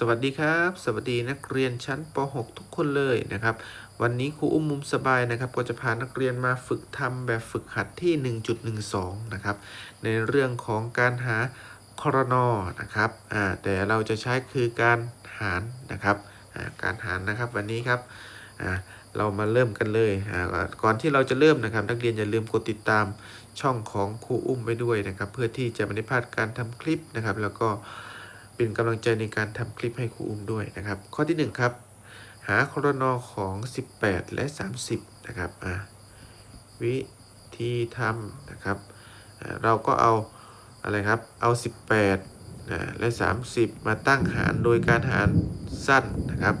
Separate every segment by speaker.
Speaker 1: สวัสดีครับ สวัสดีนักเรียนชั้นป .6 ทุกคนเลยนะครับ วันนี้ครูอุ้มมุมสบายนะครับ ก็จะพานักเรียนมาฝึกทำแบบฝึกหัดที่ 1.12 นะครับ ในเรื่องของการหาคอรนอนะครับอ่าแต่เราจะใช้คือการหารนะครับอ่าการหารนะครับวันนี้ครับอ่าเรามาเริ่มกันเลยอ่าก่อนที่เราจะเริ่มนะครับ นักเรียนอย่าลืมกดติดตามช่องของครูอุ้มไปด้วยนะครับ เพื่อที่จะไม่ได้พลาดการทำคลิปนะครับ แล้วก็ เป็นกำลังใจในการทำคลิปให้ครูอุ้มด้วยนะครับ ข้อที่ 1 ครับ หาครนอของ 18 และ 30 นะครับอะวิธีทำนะครับเราก็เอาอะไรครับ เอา 18อะและ 30 มาตั้งหารโดยการหารสั้นนะครับ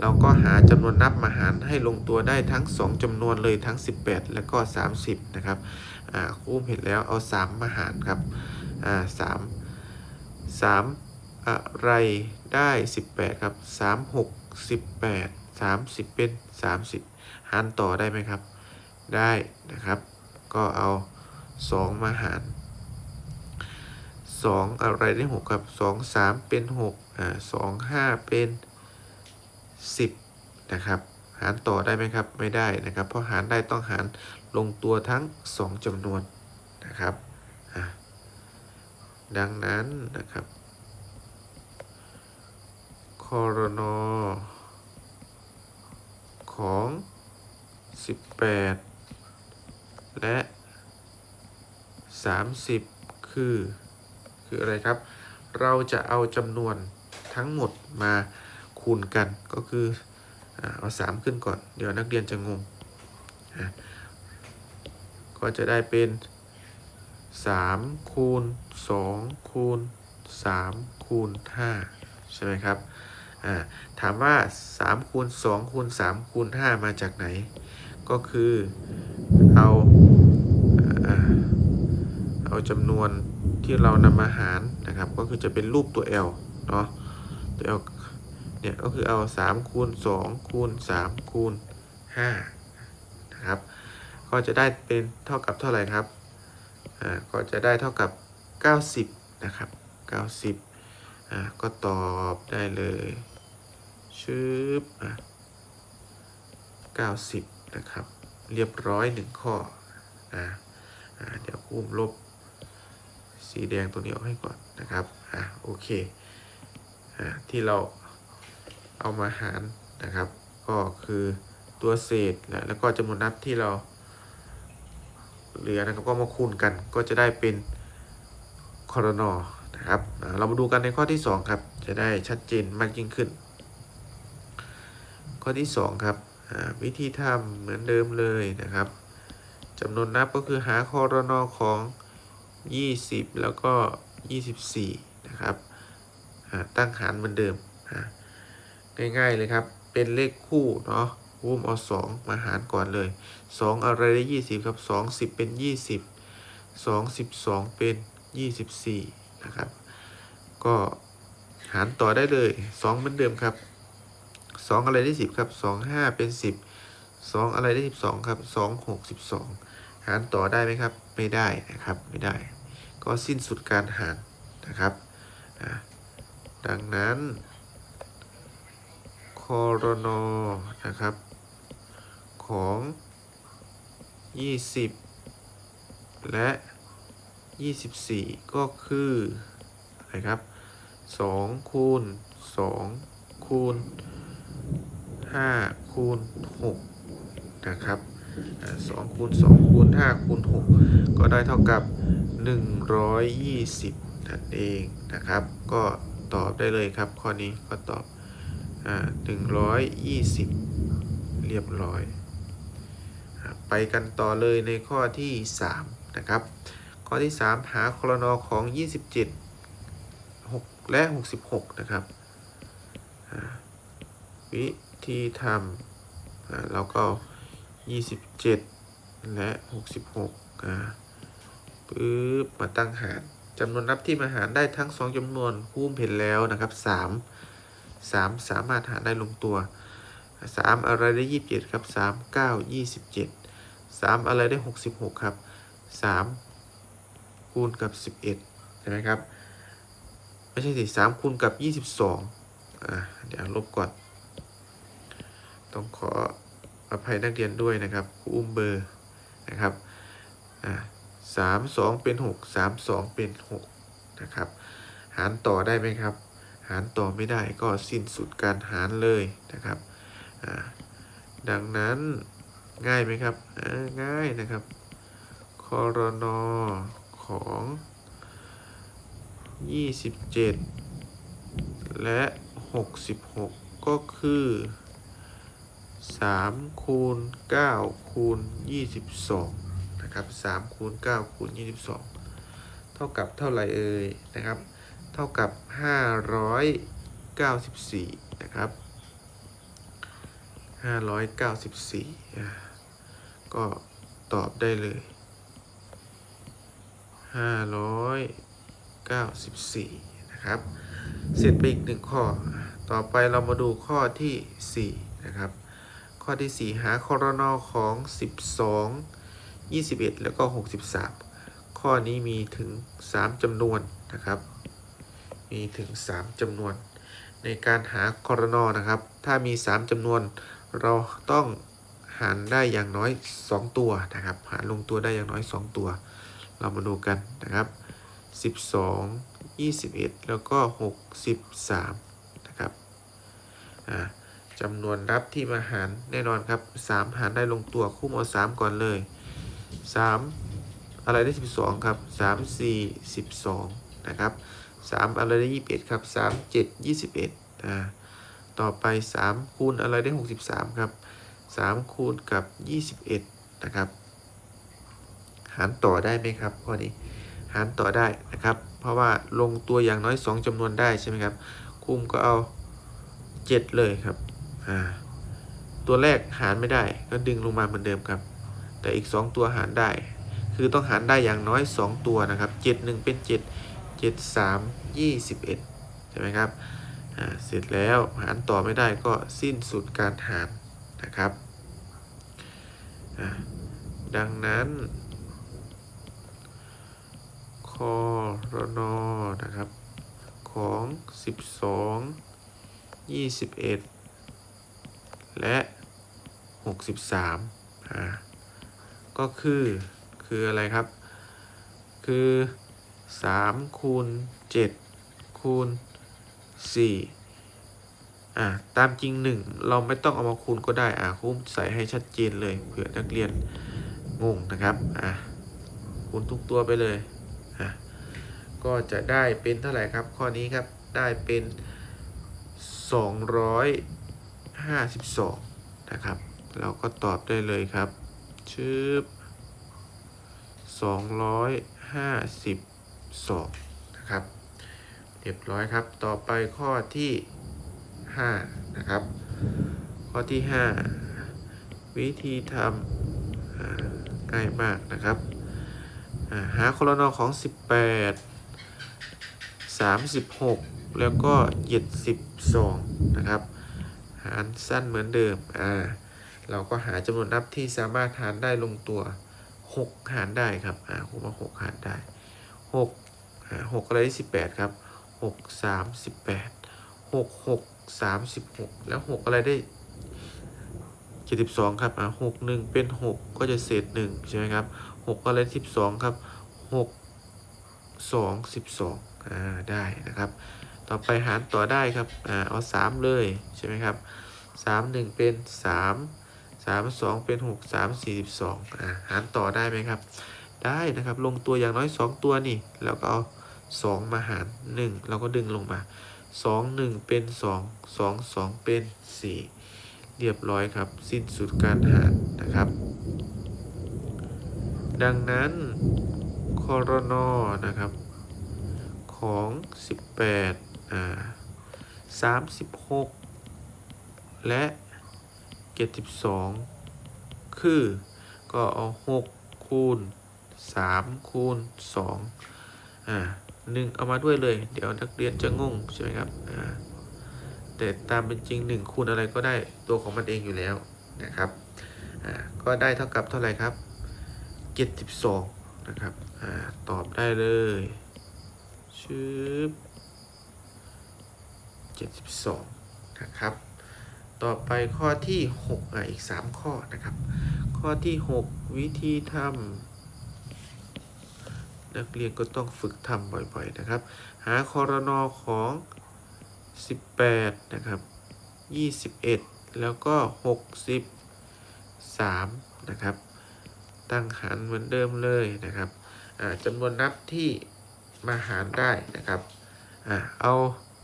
Speaker 1: เราก็หาจำนวนนับมาหารให้ลงตัวได้ทั้ง 2จำนวนเลยทั้ง 18 และก็ 30 นะครับอ่าครูอุ้มเห็นแล้วเอา 3 มาหารครับอ่า3 3 อะไรได้ 18 ครับ 3 6 18 30 เป็น 30 หารต่อได้ไหมครับ ได้นะครับ ก็เอา 2 มาหาร 2 อะไรได้ 6 ครับ 2 3 เป็น6อ่า2 5 เป็น 10 นะครับ หารต่อได้ไหมครับ ไม่ได้นะครับ เพราะหารได้ต้องหารลงตัวทั้ง 2จำนวนนะครับอะดังนั้นนะครับ คอรนอของ 18 และ 30 คือ คืออะไรครับ เราจะเอาจำนวนทั้งหมดมาคูณกันก็คืออ่าเอา 3 ขึ้นก่อน เดี๋ยวนักเรียนจะงง ก็จะได้เป็น 3 คูณ 2 คูณ 3 คูณ 5 ใช่ไหมครับ ถามว่า3คูณ2คูณ3คูณ5มาจากไหน ก็คือเอาเอาจำนวนที่เรานำมาหารนะครับ ก็คือจะเป็นรูปตัว L เนาะตัว L เนี่ยก็คือเอา3คูณ2คูณ3คูณ5นะครับก็จะได้เป็นเท่ากับเท่าไหร่ครับอ่าก็จะได้เท่ากับ 90นะครับ90 อ่าก็ตอบได้เลยชืบอะ90 นะครับ เรียบร้อยหนึ่งข้ออ่าอ่าเดี๋ยวอุ้มลบ สีแดงตัวนี้ออกให้ก่อนนะครับ อ่าโอเค อ่าที่เราเอามาหารนะครับ ก็คือตัวเศษนะแล้วก็จำนวนนับที่เราเหลือนะครับก็มาคูณกันก็จะได้เป็นคอรนอ นะครับเรามาดูกันในข้อที่ 2 ครับ จะได้ชัดเจนมากยิ่งขึ้น ข้อที่ 2 ครับวิธีทำเหมือนเดิมเลยนะครับจำนวนนับก็คือหาคอรนอของ 20 แล้วก็ 24 นะครับตั้งหารเหมือนเดิม ง่ายๆเลยครับ เป็นเลขคู่เนาะอุ้มเอา2มาหารก่อนเลย 2 อะไรได้ 20 ครับ 2 10 เป็น 20 2 12 เป็น 24 นะครับ ก็หารต่อได้เลย 2 เหมือนเดิมครับ 2 อะไรได้ 10 ครับ 2 5 เป็น 10 2 อะไรได้ 12 ครับ 2 6 12 หารต่อได้ไหมครับ ไม่ได้นะครับ ไม่ได้ ก็สิ้นสุดการหารนะครับอ่าดังนั้นคอรนอนะครับ ของ 20 และ 24 ก็คืออะไรครับ2คูณ2คูณ5คูณ6นะครับอ่า2คูณ2คูณ5คูณ6ก็ได้เท่ากับ 120นั่นเองนะครับ ก็ตอบได้เลยครับ ข้อนี้ก็ตอบอ่า120 เรียบร้อย ไปกันต่อเลยในข้อที่ 3 นะครับ ข้อที่ 3 หาคอรนอของ 27 6 และ 66 นะครับ วิธีทำอ่าเราก็ 27 และ 66อ่าปึ๊บมาตั้งหารจำนวนนับที่มาหารได้ทั้ง 2จำนวนคู่เห็นแล้วนะครับ 3 3 สามารถหารได้ลงตัว 3 อะไรได้ 27 ครับ 3 9 27 3 อะไรได้ 66 ครับ 3 คูณกับ 11 ใช่ไหมครับ ไม่ใช่สิ3คูณกับ 22 อะเดี๋ยวลบก่อน ต้องขออภัยนักเรียนด้วยนะครับครูอุ้มเบอร์นะครับ อะสามสองเป็นหกสามสองเป็นหกนะครับ หารต่อได้ไหมครับ หารต่อไม่ได้ก็สิ้นสุดการหารเลยนะครับดังนั้นง่ายไหมครับง่ายนะครับคอรนอ ของ27และ66ก็คือ3คูณ9คูณ22นะครับ3คูณ9คูณ22เท่ากับเท่าไหร่เอ่ยนะครับ เท่ากับ594นะครับ594อ่าก็ตอบได้เลย 594 นะครับ เสร็จไปอีกหนึ่งข้อ ต่อไปเรามาดูข้อที่ 4 นะครับ ข้อที่ 4 หาคอรนอของ 12 21 แล้วก็ 63 ข้อนี้มีถึง 3จำนวนนะครับ มีถึง 3จำนวน ในการหาคอรนอนะครับ ถ้ามี 3จำนวน เราต้องหารได้อย่างน้อย 2 ตัวนะครับ หารลงตัวได้อย่างน้อย 2 ตัว เรามาดูกันนะครับ 12 21 แล้วก็ 63 นะครับจำนวนรับที่มาหารแน่นอนครับ 3 หารได้ลงตัวคู่เอา3ก่อนเลย 3 อะไรได้ 12 ครับ 3 4 12 นะครับ 3 อะไรได้ 21 ครับ 3 7 21อ่าต่อไป 3 คูณอะไรได้ 63 ครับ 3 คูณกับ 21 นะครับ หารต่อได้ไหมครับข้อนี้หารต่อได้นะครับ เพราะว่าลงตัวอย่างน้อย 2จำนวนได้ใช่ไหมครับคุมก็เอา 7 เลยครับอ่าตัวแรกหารไม่ได้ก็ดึงลงมาเหมือนเดิมครับ แต่อีก 2 ตัวหารได้ คือต้องหารได้อย่างน้อย 2 ตัวนะครับ 7 1 เป็น 7 7 3 21ใช่ไหมครับอ่าเสร็จแล้วหารต่อไม่ได้ก็สิ้นสุดการหารนะครับดังนั้น รนอนะครับ ของ 12 21 และ 63อ่าก็คือคืออะไรครับ คือ 3 คูณ 7 คูณ 4 อ่าตามจริง 1 เราไม่ต้องเอามาคูณก็ได้ อ่าคุ้มใส่ให้ชัดเจนเลยเผื่อนักเรียนงงนะครับ อ่าคูณทุกตัวไปเลย ก็จะได้เป็นเท่าไหร่ครับ ข้อนี้ครับได้เป็น 252 นะครับ เราก็ตอบได้เลยครับชืบ252 นะครับ เรียบร้อยครับ ต่อไปข้อที่ 5 นะครับ ข้อที่ 5 วิธีทำง่ายมากนะครับอ่าหาคอรนอของ 18 36 แล้วก็ 72 นะครับ หารสั้นเหมือนเดิม อ่า เราก็หาจำนวนนับที่สามารถหารได้ลงตัว 6 หารได้ครับ อ่าผมว่า6หารได้ 6 อ่า6อะไรได้18 ครับ 6 38 6 6 36 แล้ว 6 อะไรได้ 72 ครับ อ่า6 1 เป็น 6 ก็จะเศษ1ใช่ไหมครับ6ก็เลย12 ครับ 6 2 12อ่าได้นะครับ ต่อไปหารต่อได้ครับอ่าเอา 3 เลยใช่ไหมครับ 3 1 เป็น 3 3 2 เป็น 6 3 42อ่าหารต่อได้ไหมครับ ได้นะครับลงตัวอย่างน้อย 2 ตัวนี่ แล้วก็เอา 2 มาหาร1เราก็ดึงลงมา 2 1 เป็น 2 2 2 เป็น 4 เรียบร้อยครับ สิ้นสุดการหารนะครับ ดังนั้น ครนอนะครับ ของ 18อ่า36 และ 72 คือก็เอา 6 คูณ 3 คูณ 2 อ่าหนึ่งเอามาด้วยเลย เดี๋ยวนักเรียนจะงงใช่ไหมครับอ่าแต่ตามเป็นจริง 1 คูณอะไรก็ได้ตัวของมันเองอยู่แล้วนะครับอ่าก็ได้เท่ากับเท่าไหร่ครับ 72 นะครับ อ่าตอบได้เลยชืบ72 นะครับ ต่อไปข้อที่ 6 อะ อีก 3 ข้อนะครับ ข้อที่ 6 วิธีทำนักเรียนก็ต้องฝึกทำบ่อยๆนะครับ หาคอรนอของ 18 นะครับ 21 แล้วก็ 63 นะครับ ตั้งหารเหมือนเดิมเลยนะครับ จำนวนนับที่มาหารได้นะครับอ่าเอา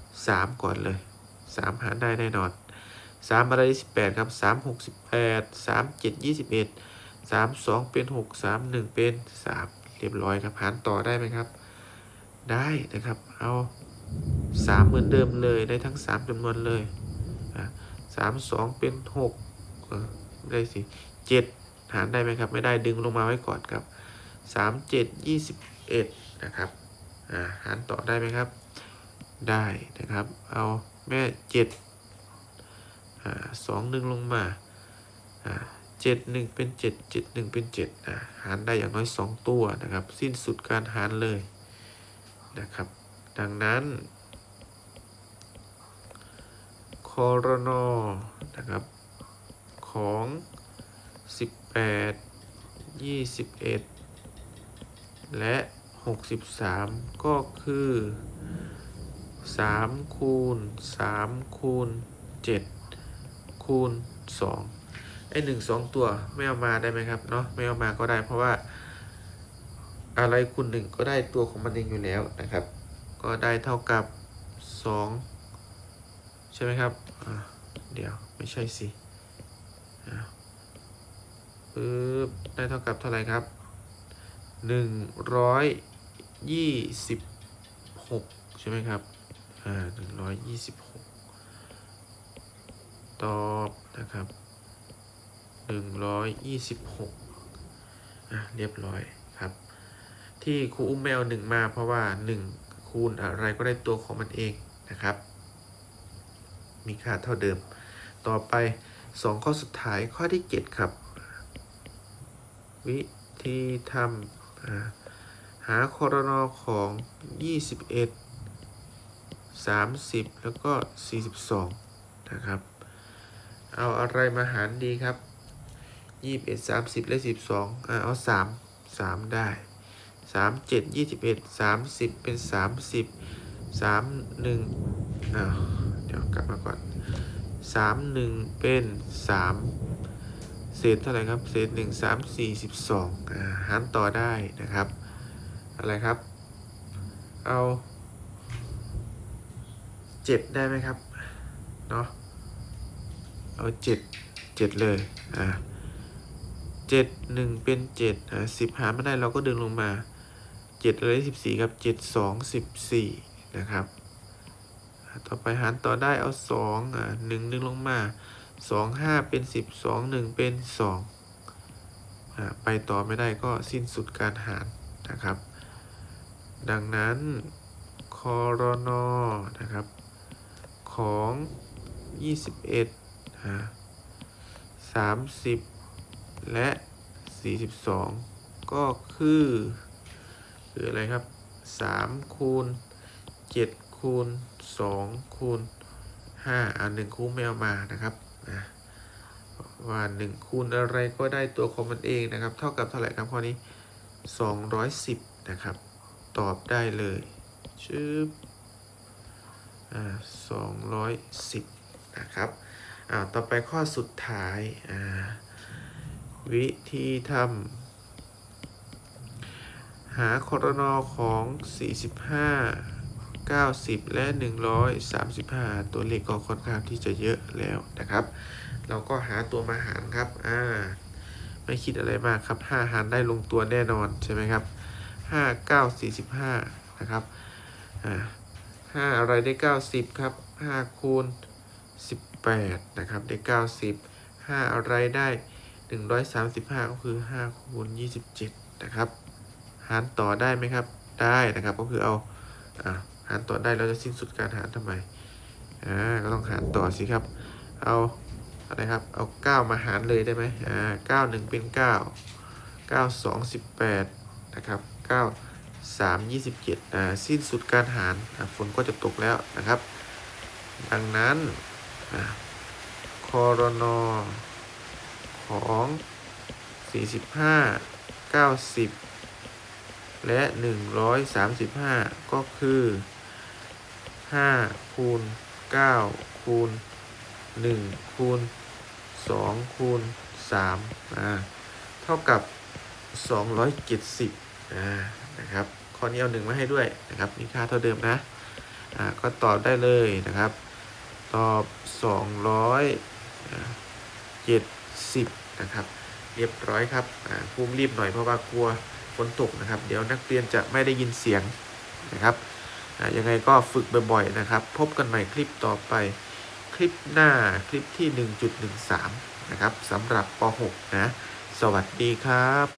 Speaker 1: 3 ก่อนเลย 3 หารได้แน่นอน 3 อะไร18ครับ 3 6 18 3 7 21 3 2 เป็น 6 3 1 เป็น 3 เรียบร้อยครับ หารต่อได้ไหมครับ ได้นะครับ เอา 3 เหมือนเดิมเลยได้ทั้ง 3จำนวนเลย3 2 เป็น6ไม่ได้สิ 7 หารได้ไหมครับ ไม่ได้ดึงลงมาไว้ก่อนครับ 3 7 21นะครับอ่าหารต่อได้ไหมครับ ได้นะครับ เอาแม่เจ็ดอ่าสองหนึ่งลงมาอ่าเจ็ดหนึ่งเป็นเจ็ดเจ็ดหนึ่งเป็นเจ็ดอ่าหารได้อย่างน้อยสองตัวนะครับ สิ้นสุดการหารเลยนะครับ ดังนั้นคอรนอนะครับ ของ 18 21 และ 63 ก็คือสามคูณสามคูณเจ็ดคูณสองไอหนึ่งสองตัวไม่เอามาได้ไหมครับเนาะไม่เอามาก็ได้เพราะว่า อะไรคูณหนึ่งก็ได้ตัวของมันเองอยู่แล้วนะครับ ก็ได้เท่ากับสองใช่ไหมครับเดี๋ยวไม่ใช่สิปึ๊บได้เท่ากับเท่าไหร่ครับ หนึ่งร้อยยี่สิบหกใช่ไหมครับ อ่าหนึ่งร้อยยี่สิบหกตอบนะครับหนึ่งร้อยยี่สิบหกอะเรียบร้อยครับ ที่ครูอุ้มแมวหนึ่งมาเพราะว่าหนึ่งคูณอะไรก็ได้ตัวของมันเองนะครับ มีค่าเท่าเดิม ต่อไปสองข้อสุดท้ายข้อที่เจ็ดครับ วิธีทำ หาคอรนอของยี่สิบเอ็ด30 แล้วก็ 42 นะครับ เอาอะไรมาหารดีครับ 21 30 และ 12อ่าเอา 3 3 ได้ 3 7 21 30 เป็น 30 3 1อ้าวเดี๋ยวกลับมาก่อน 3 1 เป็น 3 ศษเท่าไหร่ครับ เศษ1 3 4 12อ่าหารต่อได้นะครับ อะไรครับ เอาเจ็ดได้ไหมครับ เนาะเอาเจ็ดเจ็ดเลย อ่าเจ็ดหนึ่งเป็นเจ็ดอ่าสิบหารไม่ได้เราก็ดึงลงมาเจ็ดเลยสิบสี่ครับเจ็ดสองสิบสี่นะครับ ต่อไปหารต่อได้เอาสองอ่าหนึ่งดึงลงมา สองห้าเป็นสิบสองหนึ่งเป็นสองไปต่อไม่ได้ก็สิ้นสุดการหารนะครับ ดังนั้นคอรนอนะครับของ21อ่า30และ42ก็คือคืออะไรครับ3คูณ7คูณ2คูณ5อ่า1คูณไม่เอามานะครับ อะว่า1คูณอะไรก็ได้ตัวของมันเองนะครับ เท่ากับเท่าไหร่ครับข้อนี้ 210 นะครับ ตอบได้เลยชื่ออ่าสองร้อยสิบนะครับอ่าต่อไปข้อสุดท้ายอ่าวิธีทำหาคอรนอของ 45 90 และ 135 ตัวเลขก็ค่อนข้างที่จะเยอะแล้วนะครับ เราก็หาตัวมาหารครับอ่าไม่คิดอะไรมากครับ 5 หารได้ลงตัวแน่นอนใช่ไหมครับ 5 9 45 นะครับอ่าห้าอะไรได้เก้าสิบครับห้าคูณสิบแปดนะครับ ได้เก้าสิบห้าอะไรได้หนึ่งร้อยสามสิบห้าก็คือห้าคูณยี่สิบเจ็ดนะครับ หารต่อได้ไหมครับ ได้นะครับ ก็คือเอาอ่า หารต่อได้เราจะสิ้นสุดการหารทำไมอ่าก็ต้องหารต่อสิครับ เอาอะไรครับเอาเก้ามาหารเลยได้ไหมอ่าเก้าหนึ่งเป็นเก้าเก้าสองสิบแปดนะครับเก้าสามยี่สิบเจ็ดอ่าสิ้นสุดการหารฝนก็จะตกแล้วนะครับ ดังนั้นคอรนอของ 45 90 และ 135 ก็คือ 5คูณ9คูณ1คูณ2คูณ3อ่าเท่ากับ270อ่านะครับข้อนี้เอาหนึ่งมาให้ด้วยนะครับมีค่าเท่าเดิมนะอ่าก็ตอบได้เลยนะครับ ตอบ270นะครับเรียบร้อยครับอ่าภูมิรีบหน่อยเพราะว่ากลัวฝนตกนะครับ เดี๋ยวนักเรียนจะไม่ได้ยินเสียงนะครับ ยังไงก็ฝึกบ่อยๆนะครับ พบกันใหม่คลิปต่อไป คลิปหน้าคลิปที่ 1.13 นะครับสำหรับป .6 นะ สวัสดีครับ